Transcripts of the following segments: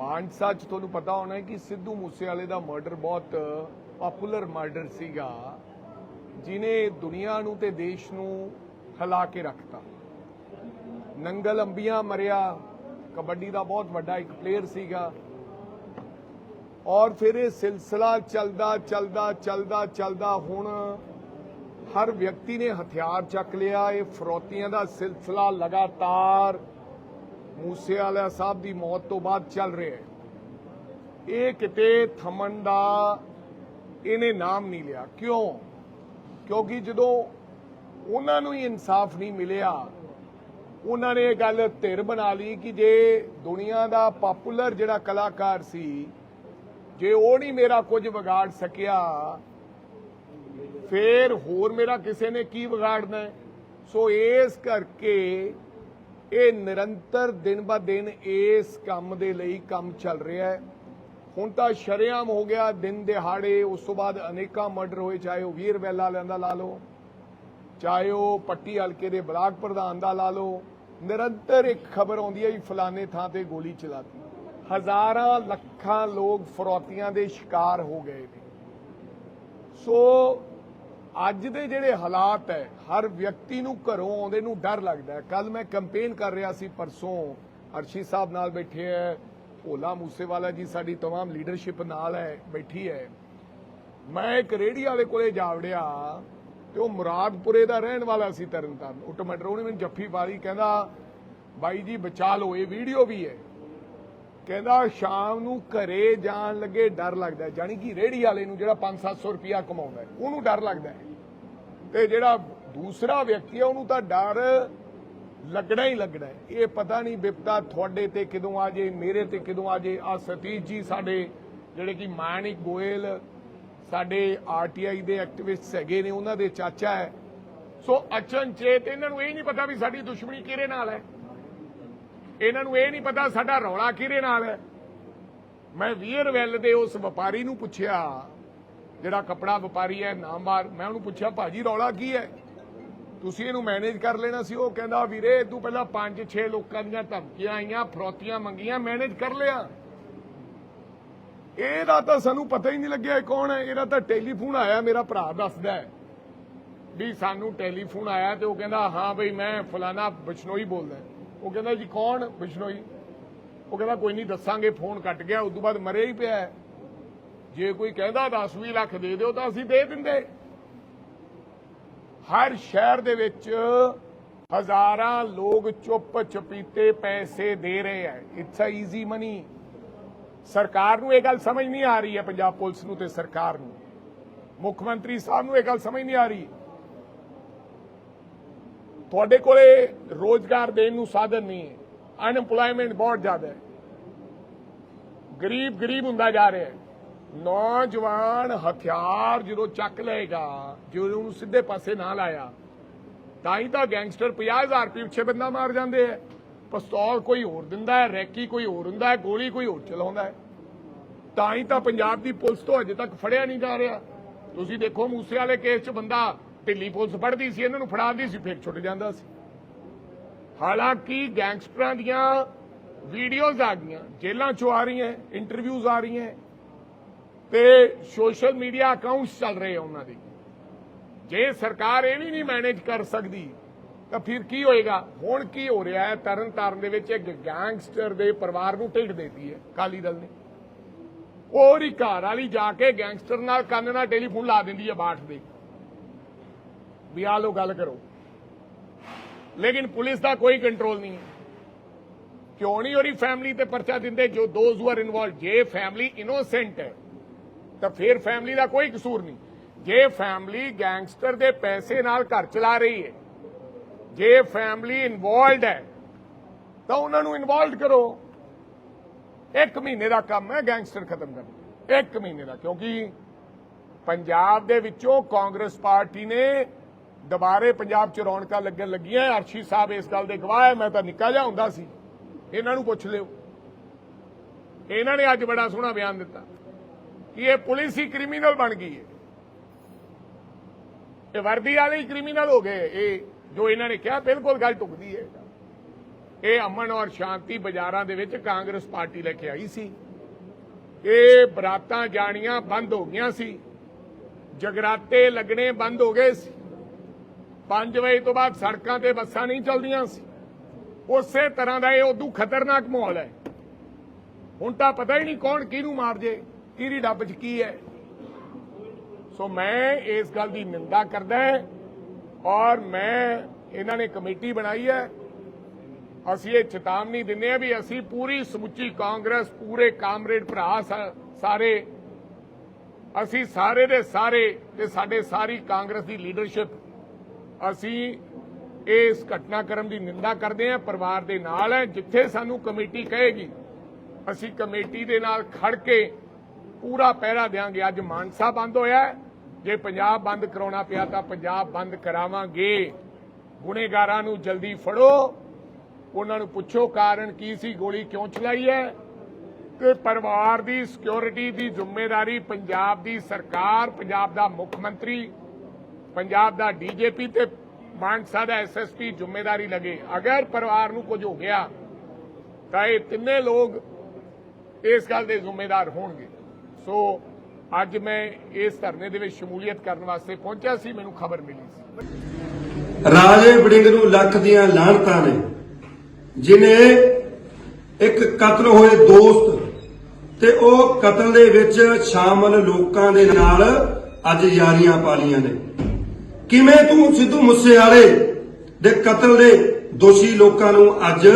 ਮਾਨਸਾ ਚ ਤੁਹਾਨੂੰ ਪਤਾ ਹੋਣਾ ਹੈ ਕਿ ਸਿੱਧੂ ਮੂਸੇਵਾਲੇ ਦਾ ਮਰਡਰ ਬਹੁਤ ਪਪੂਲਰ ਮਰਡਰ ਸੀਗਾ, ਜਿਨੇ ਦੁਨੀਆ ਨੂੰ ਤੇ ਦੇਸ਼ ਨੂੰ ਹਿਲਾ ਕੇ ਰੱਖਤਾ। ਨੰਗਲ ਅੰਬੀਆਂ ਮਰਿਆ, ਕਬੱਡੀ ਦਾ ਬਹੁਤ ਵੱਡਾ ਇੱਕ ਪਲੇਅਰ ਸੀਗਾ। ਔਰ ਫਿਰ ਇਹ ਸਿਲਸਿਲਾ ਚੱਲਦਾ ਚੱਲਦਾ ਚੱਲਦਾ ਚੱਲਦਾ, ਹੁਣ ਹਰ ਵਿਅਕਤੀ ਨੇ ਹਥਿਆਰ ਚੱਕ ਲਿਆ, ਇਹ ਫਰੋਤੀਆਂ ਦਾ ਸਿਲਸਿਲਾ ਲਗਾਤਾਰ ਮੂਸੇਵਾਲਾ ਸਾਹਿਬ ਦੀ ਮੌਤ ਤੋਂ ਬਾਅਦ ਚੱਲ ਰਿਹਾ ਹੈ। ਇਹ ਕਿਤੇ ਥਮਨ ਦਾ ਇਹਨੇ ਨਾਮ ਨਹੀਂ ਲਿਆ। ਕਿਉਂ? ਕਿਉਂਕਿ ਜਦੋਂ ਉਹਨਾਂ ਨੂੰ ਹੀ ਇਨਸਾਫ ਨਹੀਂ ਮਿਲਿਆ, ਉਹਨਾਂ ਨੇ ਇਹ ਗੱਲ ਧਿਰ ਬਣਾ ਲਈ ਕਿ ਜੇ ਦੁਨੀਆ ਦਾ ਪਪੂਲਰ ਜਿਹੜਾ ਕਲਾਕਾਰ ਸੀ, ਜੇ ਉਹ ਨਹੀਂ ਮੇਰਾ ਕੁਝ ਵਿਗਾੜ ਸਕਿਆ, ਫੇਰ ਹੋਰ ਮੇਰਾ ਕਿਸੇ ਨੇ ਕੀ ਵਿਗਾੜਨਾ ਸੋ ਇਸ ਕਰਕੇ ਇਹ ਨਿਰੰਤਰ ਦਿਨ ਬਾ ਦਿਨ ਇਸ ਕੰਮ ਦੇ ਲਈ ਕੰਮ ਚੱਲ ਰਿਹਾ ਹੈ। ਹੁਣ ਤਾਂ ਸ਼ਰੇਆਮ ਹੋ ਗਿਆ ਦਿਨ ਦਿਹਾੜੇ, ਉਸ ਤੋਂ ਬਾਅਦ ਅਨੇਕਾਂ ਮਰਡਰ ਹੋਏ, ਚਾਹੇ ਉਹ ਵੀਰ ਵੈਲਾ ਲੈਂਦਾ ਲਾ ਲਓ, ਚਾਹੇ ਉਹ ਪੱਟੀ ਹਲਕੇ ਦੇ ਬਲਾਕ ਪ੍ਰਧਾਨ ਦਾ ਲਾ ਲਓ, ਨਿਰੰਤਰ ਇੱਕ ਖਬਰ ਆਉਂਦੀ ਹੈ ਵੀ ਫਲਾਣੇ ਥਾਂ ਤੇ ਗੋਲੀ ਚਲਾਤੀ। ਹਜ਼ਾਰਾਂ ਲੱਖਾਂ ਲੋਕ ਫਰੋਤੀਆਂ ਦੇ ਸ਼ਿਕਾਰ ਹੋ ਗਏ ਨੇ। ਸੋ ਅੱਜ ਦੇ ਜਿਹੜੇ ਹਾਲਾਤ ਹੈ ਹਰ ਵਿਅਕਤੀ ਨੂੰ ਘਰੋਂ ਆਉਂਦੇ ਨੂੰ ਡਰ ਲੱਗਦਾ ਹੈ ਕੱਲ ਮੈਂ ਕੈਂਪੇਨ ਕਰ ਰਿਹਾ ਸੀ ਪਰਸੋਂ ਅਰਸ਼ੀ ਸਾਹਿਬ ਨਾਲ ਬੈਠੇ ਹੈ ਭੋਲਾ ਮੂਸੇਵਾਲਾ ਜੀ ਸਾਡੀ तमाम ਲੀਡਰਸ਼ਿਪ ਨਾਲ ਹੈ ਬੈਠੀ ਹੈ ਮੈਂ ਇੱਕ ਰੇੜੀ ਵਾਲੇ ਕੋਲੇ ਜਾ ਵੜਿਆ ਤੇ ਉਹ ਮੁਰਾਦਪੁਰੇ ਦਾ ਰਹਿਣ ਵਾਲਾ ਸੀ ਤਰਨਤਾਰਨ ਆਟੋਮੈਟਰ ਉਹਨੇ ਮੈਨੂੰ ਜੱਫੀ ਪਾਲੀ ਕਹਿੰਦਾ ਬਾਈ ਜੀ ਬਚਾ ਲਓ ਇਹ ਵੀਡੀਓ ਵੀ ਹੈ ਕਹਿੰਦਾ ਸ਼ਾਮ ਨੂੰ ਘਰੇ ਜਾਣ ਲੱਗੇ ਡਰ ਲੱਗਦਾ ਹੈ। ਜਾਣੀ ਕਿ ਰੇੜੀ ਵਾਲੇ ਨੂੰ ਜਿਹੜਾ 5-700 ਰੁਪਿਆ ਕਮਾਉਂਦਾ ਹੈ ਉਹਨੂੰ ਡਰ ਲੱਗਦਾ ਹੈ ਤੇ ਜਿਹੜਾ ਦੂਸਰਾ ਵਿਅਕਤੀ ਹੈ, ਉਹਨੂੰ ਤਾਂ ਡਰ ਲੱਗਣਾ ਹੀ ਲੱਗਣਾ ਇਹ ਪਤਾ ਨਹੀਂ ਵਿਪਤਾ ਤੁਹਾਡੇ ਤੇ ਕਿਦੋਂ ਆ ਜੇ, ਮੇਰੇ ਤੇ ਕਿਦੋਂ ਆ ਜੇ। ਆ ਸਤੀਸ਼ ਜੀ ਸਾਡੇ, ਜਿਹੜੇ ਕਿ ਮਾਨਿਕ ਗੋਇਲ, ਸਾਡੇ ਆਰਟੀਆਈ ਦੇ ਐਕਟਿਵਿਸਟਸ ਹੈਗੇ ਨੇ, ਉਹਨਾਂ ਦੇ ਚਾਚਾ ਹੈ। ਸੋ ਅਚਨਚੇਤ ਇਹਨਾਂ ਨੂੰ ਇਹ ਨਹੀਂ ਪਤਾ ਵੀ ਸਾਡੀ ਦੁਸ਼ਮਣੀ ਕਿਹਦੇ ਨਾਲ ਹੈ। ਇਹਨਾਂ ਨੂੰ ਇਹ ਨਹੀਂ ਪਤਾ ਸਾਡਾ ਰੌਲਾ ਕਿਹਦੇ ਨਾਲ ਹੈ। ਮੈਂ ਵੀਅਰ ਵੀਰਵੈਲ ਦੇ ਉਸ ਵਪਾਰੀ ਨੂੰ ਪੁੱਛਿਆ ਜਿਹੜਾ ਕਪੜਾ ਵਪਾਰੀ ਹੈ ਨਾਮਵਾਰ ਮੈਂ ਉਹਨੂੰ ਪੁੱਛਿਆ, ਭਾਜੀ, ਰੌਲਾ ਕੀ ਹੈ? ਤੁਸੀਂ ਇਹਨੂੰ ਮੈਨੇਜ ਕਰ ਲੈਣਾ ਸੀ। ਉਹ ਕਹਿੰਦਾ, ਵੀਰੇ, ਤੂੰ ਪਹਿਲਾਂ 5-6 ਲੋਕਾਂ ਦੀਆਂ ਧਮਕੀਆਂ ਆਈਆਂ, ਫਰੋਤੀਆਂ ਮੰਗੀਆਂ ਮੈਨੇਜ ਕਰ ਲਿਆ। ਇਹਦਾ ਤਾਂ ਸਾਨੂੰ ਪਤਾ ਹੀ ਨਹੀਂ ਲੱਗਿਆ ਇਹ ਕੌਣ ਹੈ। ਇਹਦਾ ਤਾਂ ਟੈਲੀਫੋਨ ਆਇਆ, ਮੇਰਾ ਭਰਾ ਦੱਸਦਾ ਹੈ ਵੀ ਸਾਨੂੰ ਟੈਲੀਫੋਨ ਆਇਆ ਤੇ ਉਹ ਕਹਿੰਦਾ, ਹਾਂ ਬਈ, ਮੈਂ ਫਲਾਣਾ ਬਿਸ਼ਨੋਈ ਬੋਲਦਾ ਉਹ ਕਹਿੰਦਾ, ਜੀ ਕੌਣ ਬਿਸ਼ਨੋਈ? ਉਹ ਕਹਿੰਦਾ, ਕੋਈ ਨਹੀਂ, ਦੱਸਾਂਗੇ, ਫੋਨ ਕੱਟ ਗਿਆ, ਉਸ ਤੋਂ ਬਾਅਦ ਮਰੇ ਹੀ ਪਿਆ ਜੇ ਕੋਈ ਕਹਿੰਦਾ 10-20 ਲੱਖ ਦੇ ਦਿਓ ਤਾਂ ਅਸੀਂ ਦੇ ਦਿੰਦੇ। ਹਰ ਸ਼ਹਿਰ ਦੇ ਵਿੱਚ ਹਜ਼ਾਰਾਂ ਲੋਕ ਚੁੱਪ ਚਪੀਤੇ ਪੈਸੇ ਦੇ ਰਹੇ ਹੈ ਇਟਸ ਅ ਈਜ਼ੀ ਮਨੀ ਸਰਕਾਰ ਨੂੰ ਇਹ ਗੱਲ ਸਮਝ ਨਹੀਂ ਆ ਰਹੀ ਹੈ, ਪੰਜਾਬ ਪੁਲਿਸ ਨੂੰ ਤੇ ਸਰਕਾਰ ਨੂੰ। ਮੁੱਖ ਮੰਤਰੀ ਸਾਹਿਬ ਨੂੰ ਇਹ ਗੱਲ ਸਮਝ ਨਹੀਂ ਆ ਰਹੀ। ਤੁਹਾਡੇ ਕੋਲੇ ਰੋਜ਼ਗਾਰ ਦੇਣ ਨੂੰ ਸਾਧਨ ਨਹੀਂ ਹੈ। ਅਨਪਲੋਇਮੈਂਟ ਬਹੁਤ ਜ਼ਿਆਦਾ ਹੈ। ਗਰੀਬ ਗਰੀਬ ਹੁੰਦਾ ਜਾ ਰਿਹਾ ਹੈ। ਨੌਜਵਾਨ ਹਥਿਆਰ ਜਦੋਂ ਚੱਕ ਲਏਗਾ ਜਦੋਂ ਉਹਨੂੰ ਸਿੱਧੇ ਪਾਸੇ ਨਾ ਲਾਇਆ, ਤਾਂ ਹੀ ਤਾਂ ਗੈਂਗਸਟਰ 50000 ਰੁਪਏ ਪਿੱਛੇ ਬੰਦਾ ਮਾਰ ਜਾਂਦੇ ਆ। ਪਿਸਤੌਲ ਕੋਈ ਹੋਰ ਦਿੰਦਾ ਹੈ, ਰੈਕੀ ਕੋਈ ਹੋਰ ਹੁੰਦਾ ਹੈ, ਗੋਲੀ ਕੋਈ ਹੋਰ ਚਲਾਉਂਦਾ ਹੈ। ਤਾਂ ਹੀ ਤਾਂ ਪੰਜਾਬ ਦੀ ਪੁਲਿਸ ਤੋਂ ਅਜੇ ਤੱਕ ਫੜਿਆ ਨਹੀਂ ਜਾ ਰਿਹਾ। ਤੁਸੀਂ ਦੇਖੋ ਮੂਸੇ ਵਾਲੇ ਕੇਸ 'ਚ ਬੰਦਾ ਢਿੱਲੀ ਪੁਲਿਸ ਫੜਦੀ ਸੀ, ਇਹਨਾਂ ਨੂੰ ਫੜਾਉਂਦੀ ਸੀ, ਫਿਰ ਛੁੱਟ ਜਾਂਦਾ ਸੀ। ਹਾਲਾਂਕਿ ਗੈਂਗਸਟਰਾਂ ਦੀਆਂ ਵੀਡੀਓਜ਼ ਆ ਗਈਆਂ, ਜੇਲ੍ਹਾਂ 'ਚੋਂ ਆ ਰਹੀਆਂ, ਇੰਟਰਵਿਊਜ਼ ਆ ਰਹੀਆਂ ਤੇ ਸੋਸ਼ਲ ਮੀਡੀਆ ਅਕਾਊਂਟਸ ਚੱਲ ਰਹੇ ਆ ਉਹਨਾਂ ਦੇ। ਜੇ ਸਰਕਾਰ ਇਹ ਵੀ ਨਹੀਂ ਮੈਨੇਜ ਕਰ ਸਕਦੀ, ਤਾਂ ਫਿਰ ਕੀ ਹੋਏਗਾ? ਹੁਣ ਕੀ ਹੋ ਰਿਹਾ ਹੈ? ਤਰਨ ਤਾਰਨ ਦੇ ਵਿੱਚ ਇੱਕ ਗੈਂਗਸਟਰ ਦੇ ਪਰਿਵਾਰ ਨੂੰ ਢਿੱਡ ਦੇਤੀ ਹੈ ਕਾਲੀ ਦਲ ਨੇ। ਉਹ ਹੀ ਘਰ ਵਾਲੀ ਜਾ ਕੇ ਗੈਂਗਸਟਰ ਨਾਲ ਕੰਨ ਨਾਲ ਟੈਲੀਫੋਨ ਲਾ ਦਿੰਦੀ ਹੈ ਬਾਠ ਦੇ। ਵੀ ਆ ਲੋ ਗੱਲ ਕਰੋ। ਲੇਕਿਨ ਪੁਲਿਸ ਦਾ ਕੋਈ ਕੰਟਰੋਲ ਨਹੀਂ ਹੈ। ਕਿਉਂ ਨਹੀਂ? ਉਹਦੀ ਫੈਮਿਲੀ ਤੇ ਪਰਚਾ ਦਿੰਦੇ ਜੋ ਦੋਜ਼ ਹੂ ਆਰ ਇਨਵੋਲਡ ਜੇ ਫੈਮਿਲੀ ਇਨੋਸੈਂਟ ਹੈ ਤਾਂ ਫਿਰ ਫੈਮਿਲੀ ਦਾ ਕੋਈ ਕਸੂਰ ਨਹੀਂ। ਜੇ ਫੈਮਿਲੀ ਗੈਂਗਸਟਰ ਦੇ ਪੈਸੇ ਨਾਲ ਘਰ ਚਲਾ ਰਹੀ ਹੈ, ਜੇ ਫੈਮਿਲੀ ਇਨਵੋਲਡ ਹੈ, ਤਾਂ ਉਹਨਾਂ ਨੂੰ ਇਨਵੋਲਡ ਕਰੋ। ਇੱਕ ਮਹੀਨੇ ਦਾ ਕੰਮ ਹੈ ਗੈਂਗਸਟਰ ਖਤਮ ਕਰਨਾ ਇੱਕ ਮਹੀਨੇ ਦਾ, ਕਿਉਂਕਿ ਪੰਜਾਬ ਦੇ ਵਿੱਚੋਂ ਕਾਂਗਰਸ ਪਾਰਟੀ ਨੇ ਦੁਬਾਰੇ ਪੰਜਾਬ 'ਚ ਰੌਣਕਾਂ ਲੱਗਣ ਲੱਗੀਆਂ ਅਰਸ਼ੀ ਸਾਹਿਬ ਇਸ ਗੱਲ ਦੇ ਗਵਾਹ ਹੈ, ਮੈਂ ਤਾਂ ਨਿੱਕਾ ਜਿਹਾ ਹੁੰਦਾ ਸੀ। ਇਹਨਾਂ ਨੂੰ ਪੁੱਛ ਲਿਓ। ਇਹਨਾਂ ਨੇ ਅੱਜ ਬੜਾ ਸੋਹਣਾ ਬਿਆਨ ਦਿੱਤਾ। ਕਿ ਇਹ ਪੁਲਿਸ ਹੀ ਕ੍ਰਿਮੀਨਲ ਬਣ ਗਈ ਹੈ। ਇਹ ਵਰਦੀ ਵਾਲੇ ਹੀ ਕ੍ਰਿਮੀਨਲ ਹੋ ਗਏ। ਇਹ ਜੋ ਇਹਨਾਂ ਨੇ ਕਿਹਾ, ਬਿਲਕੁਲ ਗੱਲ ਟੁਕਦੀ ਹੈ। ਇਹ ਅਮਨ ਔਰ ਸ਼ਾਂਤੀ ਬਾਜ਼ਾਰਾਂ ਦੇ ਵਿੱਚ ਕਾਂਗਰਸ ਪਾਰਟੀ ਲੈ ਕੇ ਆਈ ਸੀ। ਇਹ ਬਰਾਤਾਂ ਜਾਣੀਆਂ ਬੰਦ ਹੋ ਗਈਆਂ ਸੀ। ਜਗਰਾਤੇ ਲੱਗਣੇ ਬੰਦ ਹੋ ਗਏ ਸੀ। 5 ਵਜੇ ਤੋਂ ਬਾਅਦ ਸੜਕਾਂ ਤੇ ਬੱਸਾਂ ਨਹੀਂ ਚੱਲਦੀਆਂ ਸੀ। ਉਸੇ ਤਰ੍ਹਾਂ ਦਾ ਇਹ ਉਦੋਂ ਖਤਰਨਾਕ ਮਾਹੌਲ ਹੈ। ਹੁਣ ਤਾਂ ਪਤਾ ਹੀ ਨਹੀਂ ਕੌਣ ਕਿਹਨੂੰ ਮਾਰ ਜੇ। ਕਿਹਦੀ ਡੱਬ 'ਚ ਕੀ ਹੈ? ਸੋ ਮੈਂ ਇਸ ਗੱਲ ਦੀ ਨਿੰਦਾ ਕਰਦਾ ਔਰ ਮੈਂ ਇਹਨਾਂ ਨੇ ਕਮੇਟੀ ਬਣਾਈ ਹੈ। ਅਸੀਂ ਇਹ ਚੇਤਾਵਨੀ ਦਿੰਦੇ ਹਾਂ ਵੀ ਅਸੀਂ ਪੂਰੀ ਸਮੁੱਚੀ ਕਾਂਗਰਸ, ਪੂਰੇ ਕਾਮਰੇਡ ਭਰਾ ਸਾਰੇ, ਅਸੀਂ ਸਾਰੇ ਦੇ ਸਾਰੇ ਤੇ ਸਾਡੇ ਸਾਰੀ ਕਾਂਗਰਸ ਦੀ ਲੀਡਰਸ਼ਿਪ, ਅਸੀਂ ਇਸ ਘਟਨਾਕ੍ਰਮ ਦੀ ਨਿੰਦਾ ਕਰਦੇ ਹਾਂ, ਪਰਿਵਾਰ ਦੇ ਨਾਲ ਹੈ, ਜਿੱਥੇ ਸਾਨੂੰ ਕਮੇਟੀ ਕਹੇਗੀ, ਅਸੀਂ ਕਮੇਟੀ ਦੇ ਨਾਲ ਖੜ ਕੇ ਪੂਰਾ ਪਹਿਰਾ ਦੇਾਂਗੇ ਅੱਜ ਮਾਨਸਾ ਬੰਦ ਹੋਇਆ ਜੇ ਪੰਜਾਬ ਬੰਦ ਕਰਾਉਣਾ ਪਿਆ ਤਾਂ ਪੰਜਾਬ ਬੰਦ ਕਰਾਵਾਂਗੇ। ਗੁਨੇਗਾਰਾਂ ਨੂੰ ਜਲਦੀ ਫੜੋ। ਉਹਨਾਂ ਨੂੰ ਪੁੱਛੋ ਕਾਰਨ ਕੀ ਸੀ, ਗੋਲੀ ਕਿਉਂ ਚਲਾਈ ਹੈ? ਤੇ ਪਰਿਵਾਰ ਦੀ ਸਿਕਿਉਰਿਟੀ ਦੀ ਜ਼ਿੰਮੇਵਾਰੀ ਪੰਜਾਬ ਦੀ ਸਰਕਾਰ, ਪੰਜਾਬ ਦਾ ਮੁੱਖ ਮੰਤਰੀ, ਪੰਜਾਬ ਦਾ ਡੀਜੀਪੀ ਤੇ ਮਾਨਸਾ ਦਾ ਐਸਐਸਪੀ ਜ਼ਿੰਮੇਵਾਰੀ ਲਗੇ। ਅਗਰ ਪਰਿਵਾਰ ਨੂੰ ਕੁਝ ਹੋ ਗਿਆ ਤਾਂ ਇਹ ਤਿੰਨੇ ਲੋਕ ਇਸ ਗੱਲ ਦੇ ਜ਼ਿੰਮੇਦਾਰ ਹੋਣਗੇ। ਸੋ ਅੱਜ ਮੈਂ ਇਸ ਧਰਨੇ ਦੇ ਵਿੱਚ ਸ਼ਮੂਲੀਅਤ ਕਰਨ ਵਾਸਤੇ ਪਹੁੰਚਿਆ ਸੀ, ਮੈਨੂੰ ਖਬਰ ਮਿਲੀ ਸੀ। ਰਾਜੇ ਵੜਿੰਗ ਨੂੰ ਲੱਖ ਦੀਆਂ ਲਾਹਣਤਾਂ ਨੇ, ਜਿਨੇ ਇੱਕ ਕਤਲ ਹੋਏ ਦੋਸਤ ਤੇ ਉਹ ਕਤਲ ਦੇ ਵਿੱਚ ਸ਼ਾਮਲ ਲੋਕਾਂ ਦੇ ਨਾਲ ਅੱਜ ਯਾਰੀਆਂ ਪਾਲੀਆਂ ਨੇ। ਕਿਵੇਂ ਤੂੰ ਸਿੱਧੂ ਮੂਸੇਵਾਲੇ ਦੇ ਕਤਲ ਦੇ ਦੋਸ਼ੀ ਲੋਕਾਂ ਨੂੰ ਅੱਜ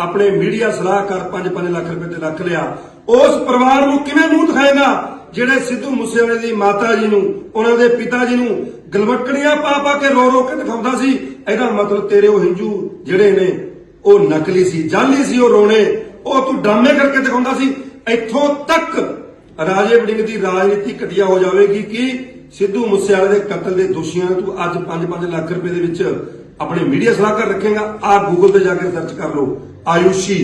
ਆਪਣੇ ਮੀਡੀਆ ਸਲਾਹਕਾਰ 5-5 ਲੱਖ ਰੁਪਏ ਤੇ ਰੱਖ ਲਿਆ? ਉਸ ਪਰਿਵਾਰ ਨੂੰ ਕਿਵੇਂ ਮੂੰਹ ਦਿਖਾਏਗਾ? ਜਿਹੜੇ ਸਿੱਧੂ ਮੂਸੇਵਾਲੇ ਦੀ ਮਾਤਾ ਜੀ ਨੂੰ, ਉਹਨਾਂ ਦੇ ਪਿਤਾ ਜੀ ਨੂੰ ਗਲਵਟਕੜੀਆਂ ਪਾ ਪਾ ਕੇ ਰੋ ਰੋ ਕੇ ਦਿਖਾਉਂਦਾ ਸੀ, ਇਹਦਾ ਮਤਲਬ ਤੇਰੇ ਉਹ ਹਿੰਦੂ ਜਿਹੜੇ ਨੇ, ਉਹ ਨਕਲੀ ਸੀ, ਜਾਲੀ ਸੀ ਉਹ ਰੋਣੇ, ਉਹ ਤੂੰ ਡਰਾਮੇ ਕਰਕੇ ਦਿਖਾਉਂਦਾ ਸੀ। ਇੱਥੋਂ ਤੱਕ ਰਾਜੇ ਵੜਿੰਗ ਦੀ ਰਾਜਨੀਤੀ ਘਟੀਆ ਹੋ ਜਾਵੇਗੀ ਕਿ ਸਿੱਧੂ ਮੂਸੇਵਾਲੇ ਦੇ ਕਤਲ ਦੇ ਦੋਸ਼ੀਆਂ ਨੂੰ ਤੂੰ ਅੱਜ 5-5 ਲੱਖ ਰੁਪਏ ਦੇ ਵਿੱਚ ਆਪਣੇ ਮੀਡੀਆ ਸਲਾਹਕਾਰ ਰੱਖੇਗਾ। ਆ ਗੂਗਲ ਤੇ ਜਾ ਕੇ ਸਰਚ ਕਰ ਲਓ, ਆਯੂਸ਼ੀ।